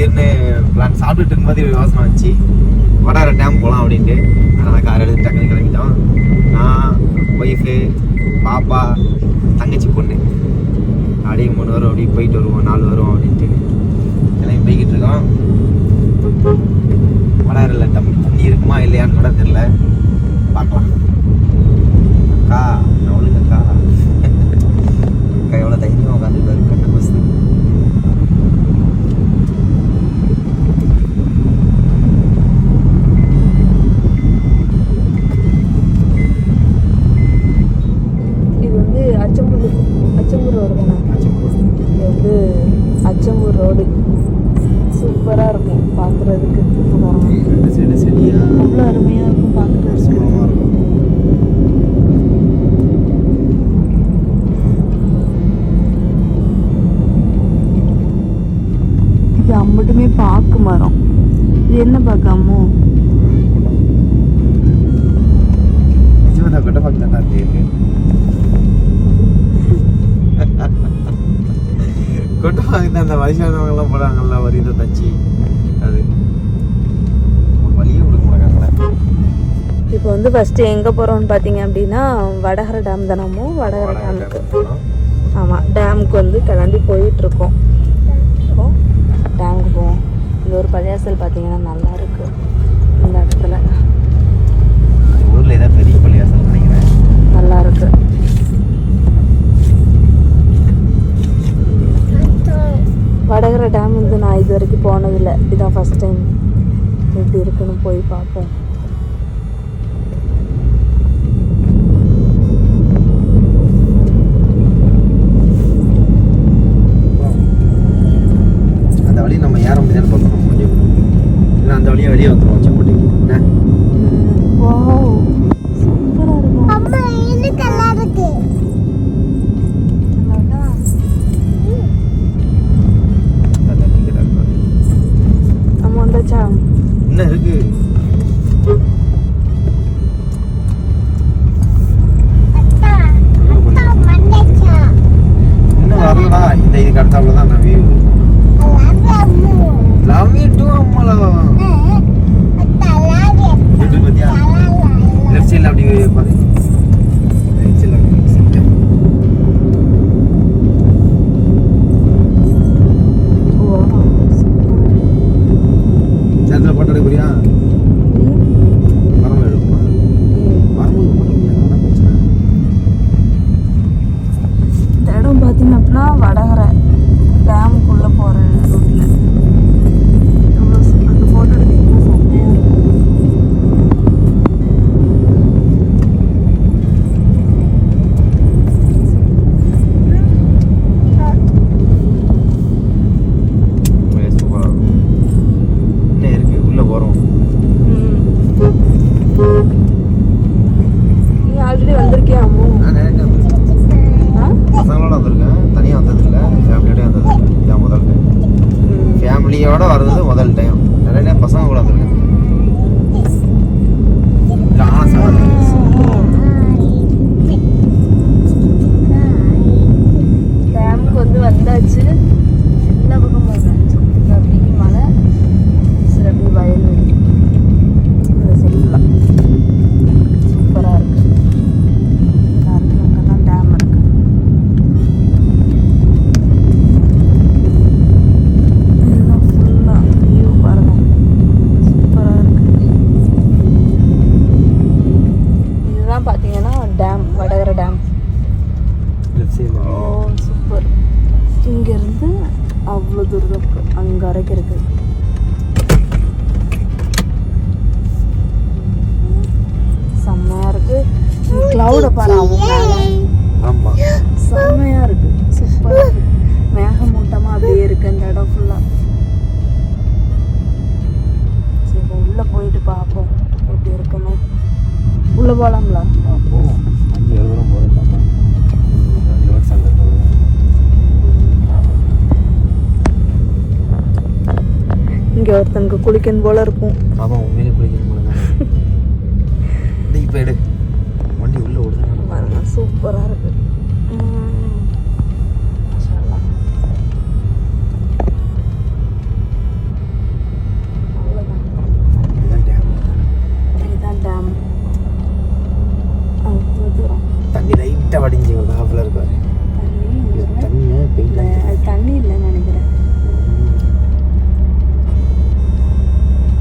திடீர்னு பிளான் சாப்பிட்டுட்டு இருக்கும்போது யோசனை வச்சு வடார டேம் போகலாம் அப்படின்ட்டு அதனால் கார் எடுத்து டக்குனு கிளம்பிட்டோம். நான் ஒய்ஃபு பாப்பா தங்கச்சி பொண்ணு. அப்படியே மூணு வரும் அப்படியே போயிட்டு வருவோம் நாலு வரும் அப்படின்ட்டு கிளம்பி போய்கிட்டு இருக்கோம். வடாரில் தம் தண்ணி இருக்குமா இல்லையான்னு கூட தெரில சூப்பராக இருக்கும் பார்க்குறதுக்கு அவ்வளோ அருமையாக இருக்கும் பார்க்குறதுக்கு இது அம்பட்டுமே பாக்கு மரம். இது என்ன பாக்காமோ பார்க்க அந்த வயசானவங்கலாம் போடாங்கல்ல வரியில தச்சு. அது. வழியே கொடுக்க மாட்டாங்களே இப்போ வந்து ஃபஸ்ட்டு எங்கே போகிறோம்னு பார்த்தீங்க அப்படின்னா வடகர டேம் தானமோ? வடகர டேமுக்கு ஆமாம் டேமுக்கு வந்து கிளம்பி போயிட்டுருக்கோம். இப்போ டேமுக்கு போவோம். இந்த ஒரு பள்ளியாசல் பார்த்தீங்கன்னா நல்லா இருக்கு. இந்த இடத்துல. வழி நம்ம ஏற முடியாதுன்னு பார்க்கணும் கொஞ்சம்? இல்லை அந்த வழியாக வெளியே வந்துடுவோம் செம்மட்டிக்கு என்ன? என்ன இருக்கு? இன்னும் வரலடா. இந்த இதுக்கு அடுத்தாப்புல தான் நான் வியூ லவ் யூ டூ அம்மால. எப்படி பார்த்தியா லெஃப்ட் சைடில் அப்படி பாரு. ரைட் சைடில் அப்படி சேத்துல போட்டு எடுக்கிறியா போகலாங்களா அப்போ அஞ்சு ஏழு தூரம் அங்கே இங்கே ஒருத்தனுக்கு குளிக்கணும் போல இருக்கும். ஆமாம் உண்மையிலே குளிக்கணும் போல தான். இப்போ எடு. வண்டி உள்ளே ஓடுதான் பாருங்க சூப்பராக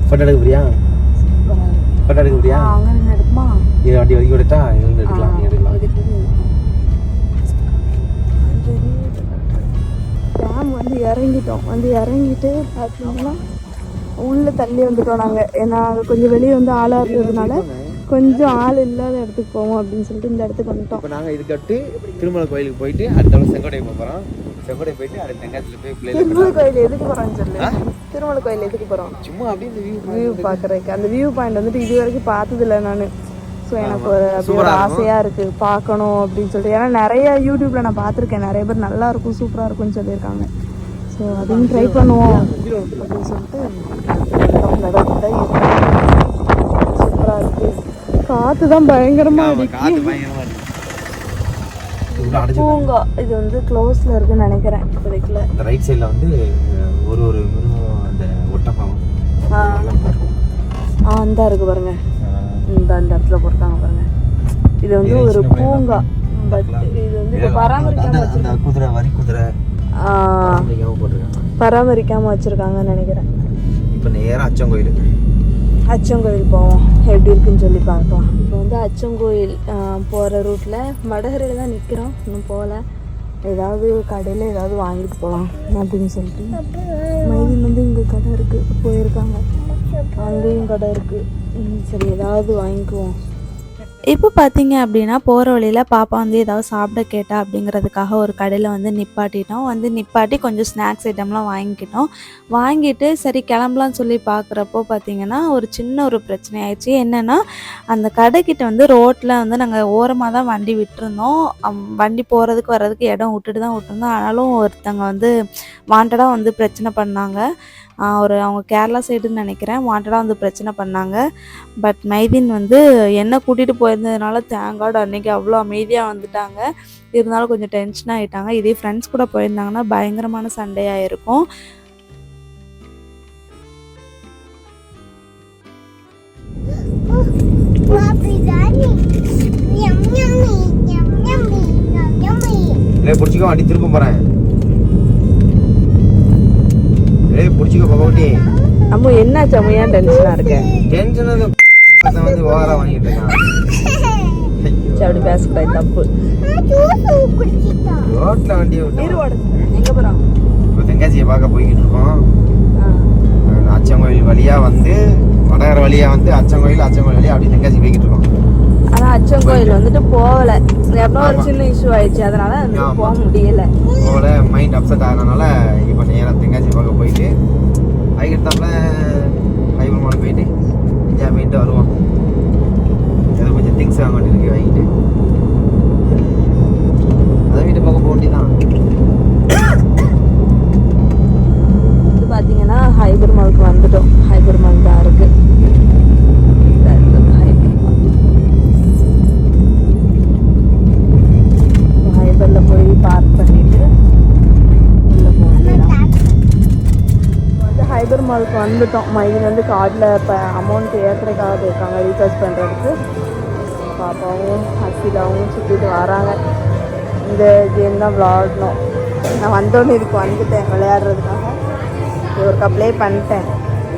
ஃபோட்டோ எடுக்க போறியா? ஃபோட்டோ எடுக்க போறியா? இது வண்டி வரைக்கும் விடட்டா இருந்து எடுக்கலாம் நீ எடுக்கலாம். டேம் வந்து இறங்கிட்டோம். வந்து இறங்கிட்டு பார்த்தீங்கன்னா உள்ளே தள்ளி வந்துட்டோம் நாங்கள் ஏன்னா கொஞ்சம் வெளியே வந்து ஆளாக இருந்ததுனால கொஞ்சம் ஆள் இல்லாத இடத்துக்கு போவோம் அப்படின்னு சொல்லிட்டு இந்த இடத்துக்கு வந்துட்டோம். இப்போ நாங்கள் இதுக்கு அடுத்து திருமலை கோயிலுக்கு போயிட்டு அடுத்த செங்கோட்டை போக போகிறோம் செங்கோட்டை போயிட்டு அடுத்த தெங்காசியில் போய் பிள்ளைகளை திருமலை கோயில் எதுக்கு போகிறோன்னு சொல்லு? திருமலை கோயில் எதுக்கு போகிறோம் சும்மா அப்படியே இந்த வியூ வியூ பார்க்குறதுக்கு அந்த வியூ பாயிண்ட் வந்துட்டு இது வரைக்கும் பார்த்ததில்ல நான். ஸோ எனக்கு ஒரு அப்படி ஒரு. ஆசையாக இருக்குது பார்க்கணும் அப்படின்னு சொல்லிட்டு. ஏன்னா நிறைய யூடியூப்பில் நான் பார்த்துருக்கேன். நிறைய பேர் நல்லா இருக்கும் சூப்பராக இருக்கும்னு சொல்லியிருக்காங்க. ஸோ அதையும் ட்ரை பண்ணுவோம் அப்படின்னு சொல்லிட்டு சூப்பராக இருக்குது காற்று தான் அடைச்சு பூங்கா இது வந்து க்ளோஸில் இருக்குன்னு நினைக்கிறேன் இப்போதைக்குள்ள. இந்த ரைட் சைடில் வந்து ஒரு ஒரு மிருகம் அந்த ஒட்டப்பாவம். ஆ. அந்த இருக்கு பாருங்க. இந்த அந்த இடத்துல போட்டாங்க பாருங்க. இது வந்து ஒரு பூங்கா. பட் இது வந்து பராமரிக்காம குதிரை வரி குதிரை பராமரிக்காம வச்சிருக்காங்கன்னு நினைக்கிறேன். இப்போ நேராக அச்சங்கோயில் அச்சங்கோயில் போவோம். எப்படி இருக்குன்னு சொல்லி பார்க்கலாம் இப்போ வந்து அச்சங்கோயில் போகிற ரூட்டில் மடகரையில் தான் நிற்கிறோம் இன்னும் போகல. ஏதாவது கடையில் ஏதாவது வாங்கிட்டு போகலாம் அப்படின்னு சொல்லிட்டு. மைதின் வந்து இங்கே கடை இருக்குது போயிருக்காங்க. அங்கேயும் கடை இருக்குது சரி ஏதாவது வாங்கிக்குவோம். இப்போ பார்த்தீங்க அப்படின்னா போகிற வழியில் பாப்பா வந்து ஏதாவது சாப்பிட கேட்டா அப்படிங்கிறதுக்காக ஒரு கடையில் வந்து நிப்பாட்டிட்டோம். வந்து நிப்பாட்டி கொஞ்சம் ஸ்நாக்ஸ் ஐட்டம்லாம் வாங்கிக்கிட்டோம். வாங்கிட்டு சரி கிளம்பலாம்னு சொல்லி பார்க்குறப்போ பார்த்தீங்கன்னா ஒரு சின்ன ஒரு பிரச்சனை ஆயிடுச்சு என்னென்னா அந்த கடைக்கிட்ட வந்து ரோட்டில் வந்து நாங்கள் ஓரமாக தான் வண்டி விட்டுருந்தோம். வண்டி போகிறதுக்கு வர்றதுக்கு இடம் விட்டுட்டு தான் விட்டுருந்தோம். ஆனாலும் ஒருத்தங்க வந்து வாண்டடாக வந்து பிரச்சனை பண்ணாங்க. ஒரு அவங்க கேரளா சைடுன்னு நினைக்கிறேன் வாண்டடாக வந்து பிரச்சனை பண்ணாங்க பட் மைதீன் வந்து என்னை கூட்டிகிட்டு போயிருந்ததுனால தேங்காடு அன்னைக்கு அவ்வளோ அமைதியாக வந்துட்டாங்க இருந்தாலும் கொஞ்சம் டென்ஷன் ஆகிட்டாங்க இதே ஃப்ரெண்ட்ஸ் கூட போயிருந்தாங்கன்னா பயங்கரமான சண்டையாக இருக்கும் பிடிச்சிக்கோ திரும்ப போகிறேன் ஏய் பிடிச்சிக்கோ பாப்பா குட்டி அம்மு என்னாச்சு அம்மு ஏன் டென்ஷனாக இருக்கேன் டென்ஷன் பசங்க வந்து ஓவரா வாங்கிட்டு இருக்கான் சரி அப்படி பேசக்கூடாது தப்பு. ரோட்ல வண்டியை விட்டு எங்கே போகிறோம் இப்போ தெங்காசியை பார்க்க போய்கிட்டு இருக்கோம். அச்சங்கோயில் வழியா வந்து வடகர வழியா வந்து அச்சங்கோயில் அச்சங்கோயில் வழியா அப்படி தெங்காசி போய்கிட்டு இருக்கோம். ஆனால் அச்சங்கோயில் வந்துட்டு போகலை. எப்போ ஒரு. சின்ன இஷ்யூ ஆயிடுச்சு. அதனால. போக முடியல. போல மைண்ட் அப்செட் ஆகிறதுனால இப்போ நேராக தெங்காசி பார்க்க போயிட்டு அதுக்கடுத்தாப்புல ஹைபர் மால் போயிட்டு என்ஜாய் பண்ணிட்டு வருவோம். ஏதோ கொஞ்சம் திங்ஸ் வாங்க வேண்டியிருக்கு வாங்கிட்டு. அதை வீட்டு பார்க்க போக வேண்டியதான் பார்த்தீங்கன்னா ஹைபர் மாலுக்கு வந்துட்டோம். ஹைபர் மால் தான் இருக்கு. வந்துட்டோம். மைதின் வந்து கார்டில் இப்போ அமௌண்ட் ஏற்றுறதுக்காக போயிருக்காங்க. ரீசார்ஜ் பண்ணுறதுக்கு பாப்பாவும் ஹசிலாவும் சுற்றிட்டு வராங்க. இந்த கேம் தான் விளாடணும். நான் வந்தோடனே இதுக்கு வந்துட்டேன் விளையாடுறதுக்காக. ஒருக்கா ப்ளே பண்ணிட்டேன்.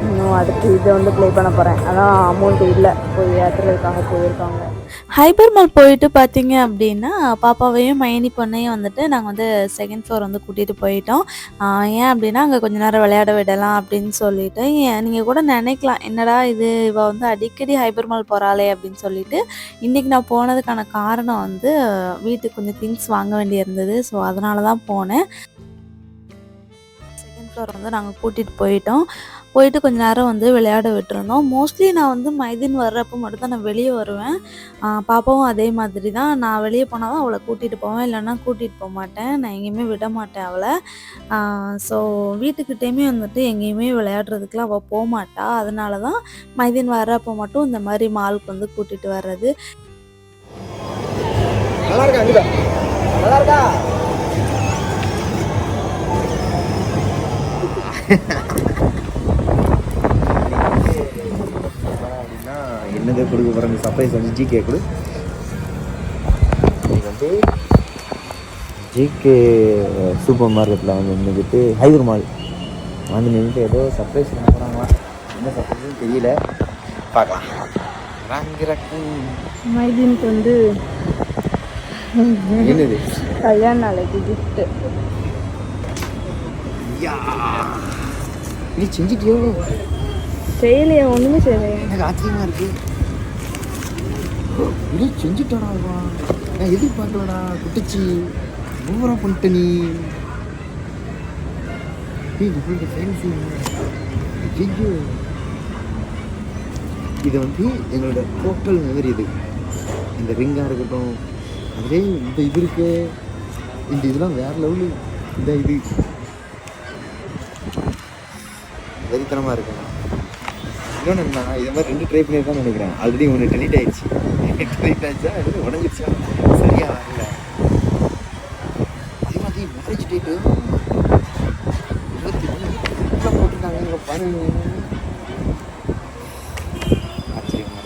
இன்னும் அடுத்து இதை வந்து ப்ளே பண்ண போகிறேன் அதான் அமௌண்ட் இல்லை. போய் ஏற்றுறதுக்காக போயிருக்காங்க. ஹைபர் மால் போயிட்டு பார்த்தீங்க அப்படின்னா பாப்பாவையும் மைனி பொண்ணையும் வந்துட்டு நாங்கள் வந்து செகண்ட் ஃப்ளோர் வந்து கூட்டிகிட்டு போயிட்டோம். ஏன் அப்படின்னா அங்கே கொஞ்ச நேரம் விளையாட விடலாம் அப்படின்னு சொல்லிட்டு நீங்கள் கூட நினைக்கலாம் என்னடா இது இவள் வந்து அடிக்கடி ஹைபர் மால் போகிறாளே அப்படின்னு சொல்லிட்டு இன்றைக்கி நான் போனதுக்கான காரணம் வந்து வீட்டுக்கு கொஞ்சம் திங்ஸ் வாங்க வேண்டியிருந்தது. ஸோ அதனால தான் போனேன். செகண்ட் ஃப்ளோர் வந்து நாங்கள் கூட்டிகிட்டு போயிட்டோம். போயிட்டு கொஞ்ச நேரம் வந்து விளையாட விட்டுருந்தோம். மோஸ்ட்லி நான் வந்து மைதின் வர்றப்போ மட்டும் தான் நான் வெளியே வருவேன். பாப்பாவும் அதே மாதிரி தான் நான் வெளியே போனால் தான் அவளை கூட்டிகிட்டு போவேன். இல்லைன்னா கூட்டிகிட்டு போக மாட்டேன். நான் எங்கேயுமே விட மாட்டேன் அவளை. ஸோ வீட்டுக்கிட்டேயுமே வந்துட்டு எங்கேயுமே விளையாடுறதுக்குலாம் அவள் போக மாட்டா. அதனால தான் மைதின் வர்றப்போ மட்டும் இந்த மாதிரி மாலுக்கு வந்து கூட்டிகிட்டு வர்றது. நல்லா இருக்கா நல்லா இருக்கா? அப்படின்னா என்னது கொடுக்க போகிற சர்ப்ரைஸ் வந்து ஜிகே கொடு. இன்னைக்கு வந்து ஜிகே சூப்பர் மார்க்கெட்டில் வந்து நின்றுக்கிட்டு ஹைதர் மால் வந்து நின்றுட்டு ஏதோ சர்ப்ரைஸ் போகிறாங்களா என்ன சர்ப்ரைஸ்னு தெரியல. பார்க்கலாம். மைதீனுக்கு வந்து என்னது? கல்யாண நாளைக்கு கிஃப்ட்டு யா. நீ செஞ்சிட்டியோ? செய்யலையா ஒன்றுமே செய்யலையா. எனக்கு ஆச்சரியமா இருக்கு. இது செஞ்சுட்டாடா. நான் எதிர்பார்க்கலடா குட்டிச்சி ஓவரா பண்ணிட்ட நீ. இவளோட fancy. ஐயோ. இது வந்து எங்களோட டோட்டல் மெமரி இது. இந்த ரிங்காக இருக்கட்டும் அதுலேயே இந்த இது இருக்கு. இந்த இதெல்லாம் வேற லெவலு இந்த இது. வெறித்தனமாக இருக்குண்ணா இன்னொன்று என்ன இது மாதிரி ரெண்டு ட்ரை பண்ணியிருக்கான்னு நினைக்கிறேன். ஆல்ரெடி ஒன்று டெலிட் ஆயிடுச்சு. டெலிட் ஆயிடுச்சா? இது உடஞ்சிடுச்சா சரியா வரல. அதே மாதிரி மேரேஜ் டேட்டு இருபத்தி மூணு போட்டிருக்காங்க இங்கே பாருங்க. ஆச்சரியமா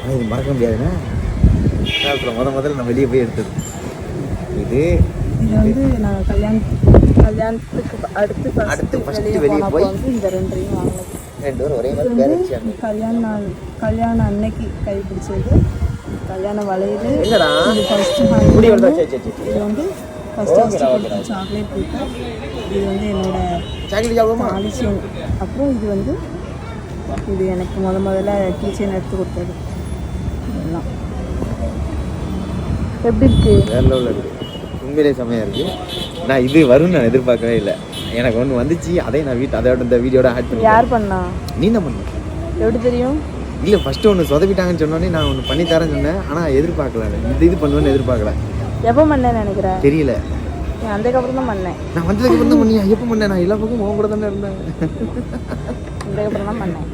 ஆனால் இது மறக்க முடியாதுண்ணே. காலத்தில் முத முதல்ல நான் வெளியே போய் எடுத்தது. இது இது வந்து நான் கல்யாணம் கல்யாணத்துக்கு அடுத்து அடுத்து first வெளியே போய் வந்து இந்த ரெண்டையும் வாங்கினது. ரெண்டு பேரும் ஒரே மாதிரி வந்து பேரண்ட்ஸ் கல்யாண நாள் கல்யாணம் அன்னைக்கு கைப்பிடிச்சது கல்யாண வளையல் எங்கடா இது ஃபர்ஸ்ட் முடி சரி இது வந்து ஃபர்ஸ்ட் ஃபர்ஸ்ட் சாக்லேட் கொடுத்தா இது வந்து என்னோட சாக்லேட் தாலிச்சேன் அப்புறம் இது வந்து இது எனக்கு முத முதல்ல கீச்சன் எடுத்து கொடுத்தது. இதெல்லாம் எப்படி இருக்கு? வேற லெவலில் இருக்கு. உண்மையிலே செம்மையாக இருக்கு. நான் இது வரும்னு நான் எதிர்பார்க்கவே இல்லை. எனக்கு ஒன்று வந்துச்சு அதே நான் வீட்டு அதோட இந்த வீடியோட ஆட் பண்ணி யார் பண்ணா? நீ என்ன பண்ண? எப்படி தெரியும்? இல்லை ஃபஸ்ட்டு ஒன்று சொதப்பிட்டாங்கன்னு சொன்னோடனே நான் ஒன்று பண்ணி தரேன்னு சொன்னேன். ஆனால் எதிர்பார்க்கல இது இது பண்ணுவேன்னு எதிர்பார்க்கல. எப்போ பண்ணேன்னு நினைக்கிறேன் தெரியல. நீ அதுக்கப்புறம் தான் பண்ணேன். நான் வந்ததுக்கு அப்புறம் தான் பண்ணியா? எப்போ பண்ணேன் நான் எல்லா பக்கமும் உன் கூட தானே இருந்தேன். அதுக்கப்புறம் தான் பண்ணேன்.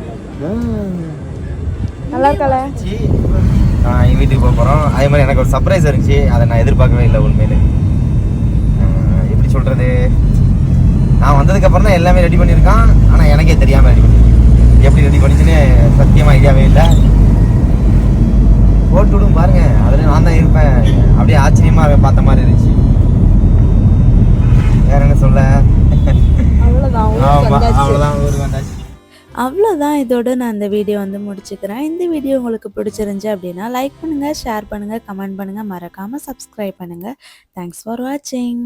நல்லா இருக்கல? எங்கள் வீட்டுக்கு போக போகிறோம் அதே மாதிரி எனக்கு ஒரு சர்ப்ரைஸ் இருந்துச்சு. அதை நான் எதிர்பார்க்கவே இல்லை உண்மையிலே. எப்படி சொல்கிறது நான் வந்ததுக்கப்புறம் தான் எல்லாமே ரெடி பண்ணியிருக்கான். ஆனால் எனக்கே தெரியாமல் ரெடி பண்ணியிருக்கேன். எப்படி ரெடி பண்ணிச்சுன்னு சத்தியமாக ஐடியாவே இல்லை. போட்டு விடும் பாருங்க. அதில் நான் தான் இருப்பேன். அப்படியே ஆச்சரியமாக பார்த்த மாதிரி இருந்துச்சு. வேற என்ன சொல்ல? அவ்வளோதான். அவ்வளோதான் ஊருக்கு வந்தாச்சு. அவ்வளோதான் இதோட நான் இந்த வீடியோ வந்து முடிச்சுக்கிறேன். இந்த வீடியோ உங்களுக்கு பிடிச்சிருந்துச்சி அப்படின்னா லைக் பண்ணுங்கள் ஷேர் பண்ணுங்கள் கமெண்ட் பண்ணுங்கள் மறக்காமல் சப்ஸ்கிரைப் பண்ணுங்கள் தேங்க்ஸ் ஃபார் வாட்சிங்